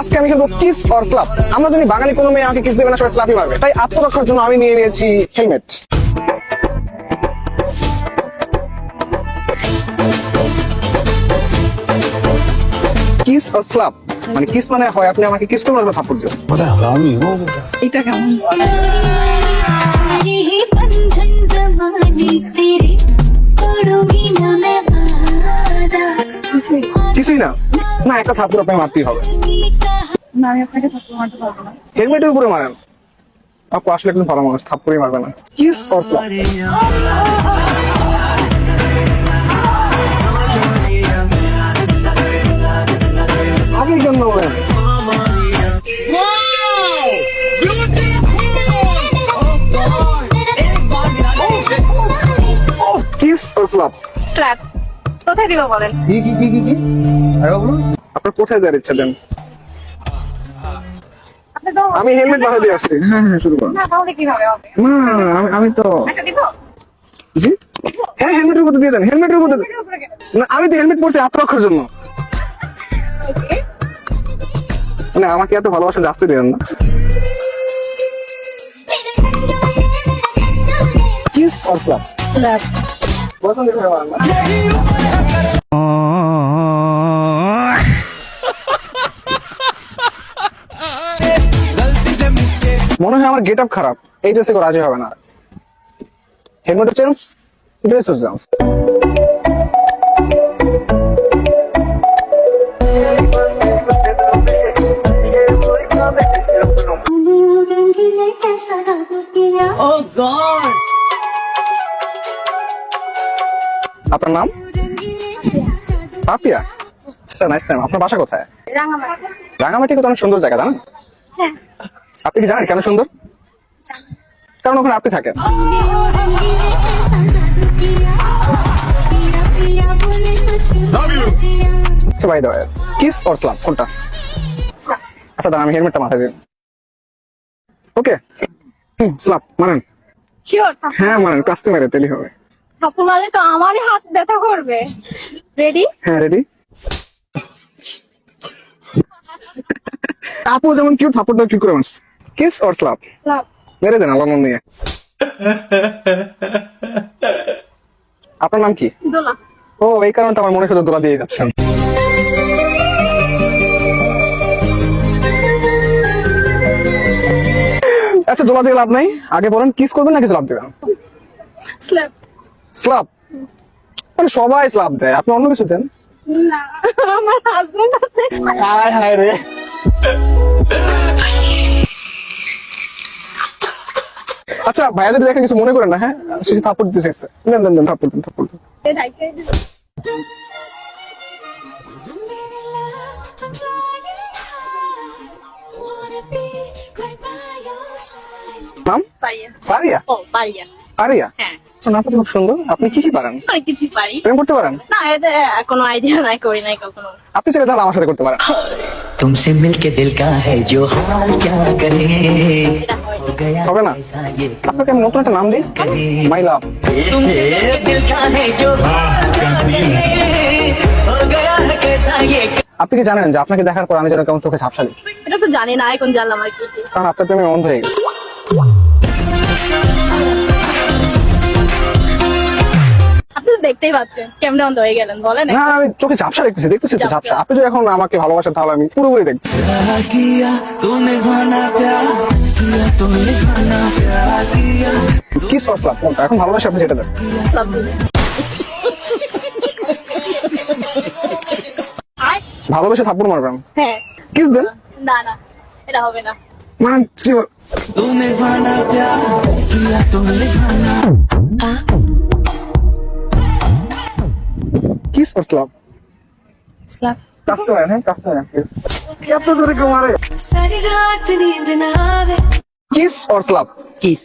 আজকে আমি খেলব কিস অর স্লাপ আমরা জানি বাঙালি কোনো মেয়ে আমাকে কিস দেবে না সবাই স্লাপই মারবে। তাই আত্মরক্ষার জন্য আমি নিয়ে নিয়েছি হেলমেট কিস অর স্লাপ মানে কিস মানে হয় আপনি আমাকে কিস করবেন থাপ্পড় এটা কেমন? কিছুই না। না একটা ঠাকুর আপনাকে মারতেই হবে। না হেলমেটের উপরে মারেন। আপু আসলে একদম ভালো মানুষ থাপ্পড়ই মারবে না। oh, slap? Slap. কোথায় দিব বলেন? কি কি কি কি কি? আরে বলুন আপনার কোথায় দেওয়ার ইচ্ছা দেন আমি হেলমেট দিয়ে আসছি। হ্যাঁ হ্যাঁ শুরু করুন। না তাহলে কীভাবে হবে? না আমি আমি তো একটা দিব। জি? হ্যাঁ হেলমেটের উপর দিয়ে দেন হেলমেটের উপর দিয়ে না আমি তো হেলমেট পরছি আত্মরক্ষার জন্য। ওকে। মানে আমাকে এত ভালোবাসা আসতে দেন না। কিস অর স্লাপ স্ল্যাপ মনে হয় আমার গেট আপ খারাপ এই ড্রেসে রাজি হবে না helmet change dress change Oh God! আপনার নাম? পাপিয়া আচ্ছা নাইস নাম আপনার বাসা কোথায়? রাঙামাটি। কত অনেক সুন্দর জায়গা জানেন? হ্যাঁ। আপনি কি জানেন কেন সুন্দর? কারণ ওখানে আপনি থাকেন। আচ্ছা কিস অর স্লাপ কোনটা? আচ্ছা আমি হেলমেটটা মাথায় দিন ওকে স্লাপ মারেন। হ্যাঁ মারেন কাস্তে মেরে তেলি হবে। থাপ্পড় তো আমারই হাত ব্যথা করবে। রেডি হ্যাঁ রেডি আপু যেমন কিউ কি করে মাস কিস অর স্লাপ স্ল্যাপ মেরে দেন নিয়ে আপনার নাম কি? দোলা। ও এই কারণে আমার মনে শুধু দোলা দিয়ে যাচ্ছেন। আচ্ছা দোলা দিয়ে লাভ নাই। আগে বলেন কিস করবেন নাকি স্লাপ দেবেন? স্ল্যাপ স্লাপ মানে সবাই স্লাপ দেয়। আপনি অন্য কিছু দেন। না আমার হাজবেন্ড আছে। হায় হায় রে। আচ্ছা ভাইয়া যদি দেখেন কিছু মনে করেন না হ্যাঁ? সে থাপ্পড় দিতে চাইছে। দেন দেন দেন দেন থাপ্পড় দেন। নাম? পারিয়া। সারিয়া ও পারিয়া। আরিয়া হ্যাঁ। নামটা খুব সুন্দর। আপনি কি কি পারেন? অনেক কিছু পারি। প্রেম করতে পারেন? না এটা কোনো আইডিয়া নাই করি নাই কখনো। আপনি চাইলে তাহলে আমার সাথে করতে পারেন। তুমসে মিলকে দিল কা হ্যায় জো হাল করে হবে না? আপনাকে আমি নতুন একটা নাম দিই। মাই লাভ তুমসে দিল কা হ্যায় জো আপনি কি জানেন যে আপনাকে দেখার পর আমি যেন কেমন চোখে ঝাপসা এটা তো জানি না এখন জানলাম আর কি। কারণ আপনার প্রেমে অন্ধ হয়ে গেছে। দেখতেই পাচ্ছেন। কেমনে অন্ধ হয়ে গেলেন বলেন না আমি চোখে ঝাপসা দেখতেছি দেখতেছি তো ঝাপসা। আপনি যদি এখন আমাকে ভালোবাসেন তাহলে আমি পুরোপুরি দেখব। কি কোনটা এখন ভালোবাসে আপনি যেটা দেন। আয়, ভালোবেসে থাপ্পড় মারবেন? হ্যাঁ। কিস দেন? না না এটা হবে না। মান কি সসলাম স্ল্যাপ কাজ করেন হ্যাঁ কাজ করেন প্লিজ এত জোরে কেউ মারে सारी रात नींद ना आवे কিস অর স্লাপ किस